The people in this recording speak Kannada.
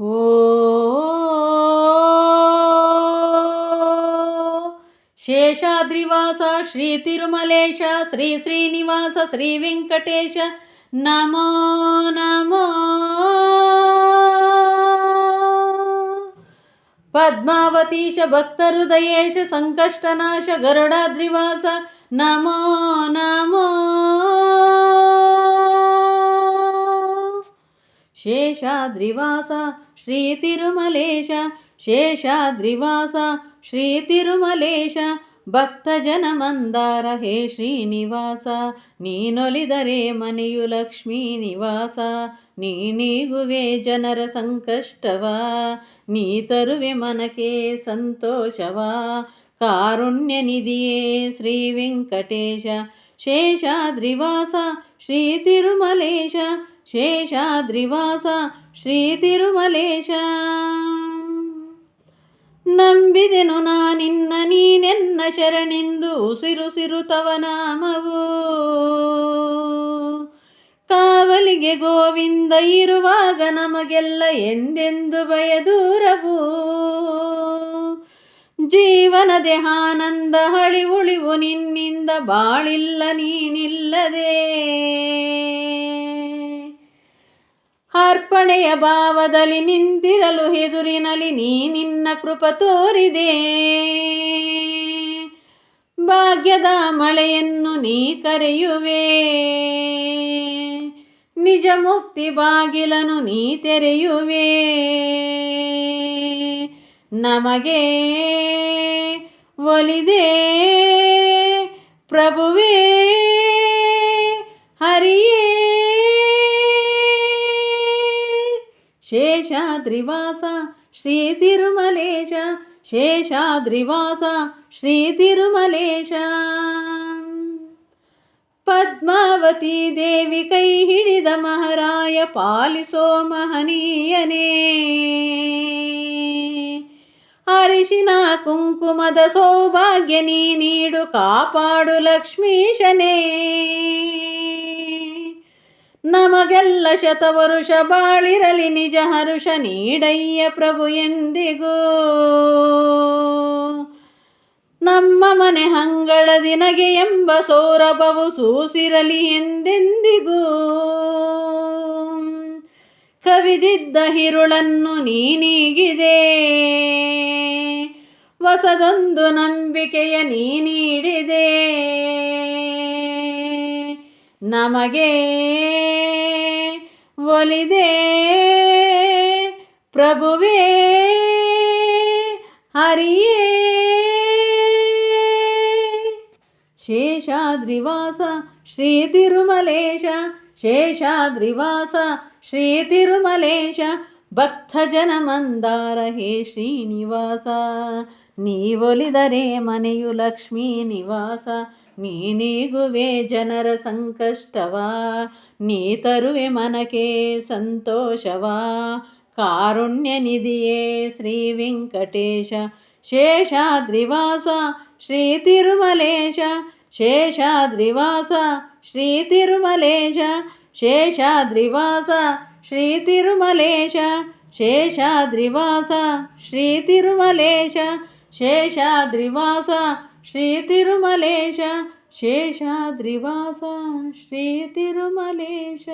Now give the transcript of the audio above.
ಓ ಶೇಷಾದ್ರಿವಾಸ ಶ್ರೀ ತಿರುಮಲೇಶ, ಶ್ರೀ ಶ್ರೀನಿವಾಸ, ಶ್ರೀ ವೆಂಕಟೇಶ, ನಮೋ ನಮೋ. ಪದ್ಮಾವತೀಶ ಭಕ್ತಹೃದಯೇಶ ಸಂಕಷ್ಟನಾಶ ಗರುಡಾದ್ರಿವಾಸ, ನಮೋ ನಮೋ. ಶೇಷಾದ್ರಿವಾಸ, ಶ್ರೀ ತಿರುಮಲೇಶ, ಶೇಷಾದ್ರಿವಾಸ, ಶ್ರೀ ತಿರುಮಲೇಶ ಭಕ್ತಜನ ಮಂದಾರ ಹೇ ಶ್ರೀನಿವಾಸ, ನೀನೊಲಿದರೆ ಮನೆಯು ಲಕ್ಷ್ಮೀ ನಿವಾಸ ನೀನೀಗುವೆ ಜನರ ಸಂಕಷ್ಟವ, ನೀ ತರುವೆ ಮನಕ್ಕೆ ಸಂತೋಷವ, ಕಾರುಣ್ಯ ನಿಧಿಯೇ ಶ್ರೀ ವೆಂಕಟೇಶ, ಶೇಷಾದ್ರಿವಾಸ, ಶ್ರೀ ತಿರುಮಲೇಶ ಶೇಷಾದ್ರಿವಾಸ ಶ್ರೀ ತಿರುಮಲೇಶ. ನಂಬಿದೆನು ನಾನಿನ್ನ ನೀನೆನ್ನ ಶರಣೆಂದು ಉಸಿರುಸಿರು ತವ ನಾಮವು. ಕಾವಲಿಗೆ ಗೋವಿಂದ ಇರುವಾಗ ನಮಗೆಲ್ಲ ಎಂದೆಂದು ಭಯದೂರವು. ಜೀವನದೆ ಆನಂದ ಹಳಿ ಉಳಿವು ನಿನ್ನಿಂದ ಬಾಳಿಲ್ಲ ನೀನಿಲ್ಲದೆ. ಅರ್ಪಣೆಯ ಭಾವದಲ್ಲಿ ನಿಂತಿರಲು ಎದುರಿನಲ್ಲಿ ನೀ ನಿನ್ನ ಕೃಪ ತೋರಿದೆ. ಭಾಗ್ಯದ ಮಳೆಯನ್ನು ನೀ ಕರೆಯುವೆ. ನಿಜ ಮುಕ್ತಿ ಬಾಗಿಲನು ನೀ ತೆರೆಯುವೆ. ನಮಗೆ ಒಲಿದೆ ಪ್ರಭುವೇ ಶೇಷಾದ್ರಿವಾಸ, ಶ್ರೀ ತಿರುಮಲೇಶ, ಶೇಷಾದ್ರಿವಾಸ, ಶ್ರೀ ತಿರುಮಲೇಶ. ಪದ್ಮಾವತಿ ದೇವಿ ಕೈ ಹಿಡಿದ ಮಹಾರಾಯ, ಪಾಲಿಸೋ ಮಹನೀಯನೇ. ಅರಿಶಿನ, ಕುಂಕುಮದ ಸೌಭಾಗ್ಯ ನೀ ನೀಡು, ಕಾಪಾಡು ಲಕ್ಷ್ಮೀಶನೇ. ನಮಗೆಲ್ಲ ಶತವರುಷ ಬಾಳಿರಲಿ ನಿಜ ಹರುಷ ನೀಡಯ್ಯ ಪ್ರಭು ಎಂದಿಗೂ. ನಮ್ಮ ಮನೆ ಹಂಗಳ ದಿನಗೆ ಎಂಬ ಸೌರಭವು ಸೂಸಿರಲಿ ಎಂದೆಂದಿಗೂ. ಕವಿದಿದ್ದ ಹಿರುಳನ್ನು ನೀನೀಗಿದೆ. ಹೊಸದೊಂದು ನಂಬಿಕೆಯ ನೀಡಿದೆ. ನಮಗೆ ಒಲಿದೆ ಪ್ರಭುವೇ ಹರಿಯೇ ಶೇಷಾದ್ರಿವಾಸ ಶ್ರೀ ತಿರುಮಲೇಶ ಶೇಷಾದ್ರಿವಾಸ ಶ್ರೀ ತಿರುಮಲೇಶ ಭಕ್ತಜನ ಮಂದಾರ ಹೇ ಶ್ರೀನಿವಾಸ ನೀವೊಲಿದರೆ ಮನೆಯು ಲಕ್ಷ್ಮೀ ನಿವಾಸ ನೀನೀಗುವೆ ಜನರ ಸಂಕಷ್ಟವ ನೀ ತರುವೆ ಮನಕ್ಕೆ ಸಂತೋಷವ ಕಾರುಣ್ಯ ನಿಧಿಯೇ ಶ್ರೀ ವೆಂಕಟೇಶ ಶೇಷಾದ್ರಿವಾಸ ಶ್ರೀ ತಿರುಮಲೇಶ ಶೇಷಾದ್ರಿವಾಸ ಶ್ರೀ ತಿರುಮಲೇಶ ಶೇಷಾದ್ರಿವಾಸ ಶ್ರೀ ತಿರುಮಲೇಶ ಶೇಷಾದ್ರಿವಾಸ ಶ್ರೀ ತಿರುಮಲೇಶ ಶೇಷಾದ್ರಿವಾಸ ಶ್ರೀ ತಿರುಮಲೇಶ ಶೇಷಾದ್ರಿವಾಸ ಶ್ರೀ ತಿರುಮಲೇಶ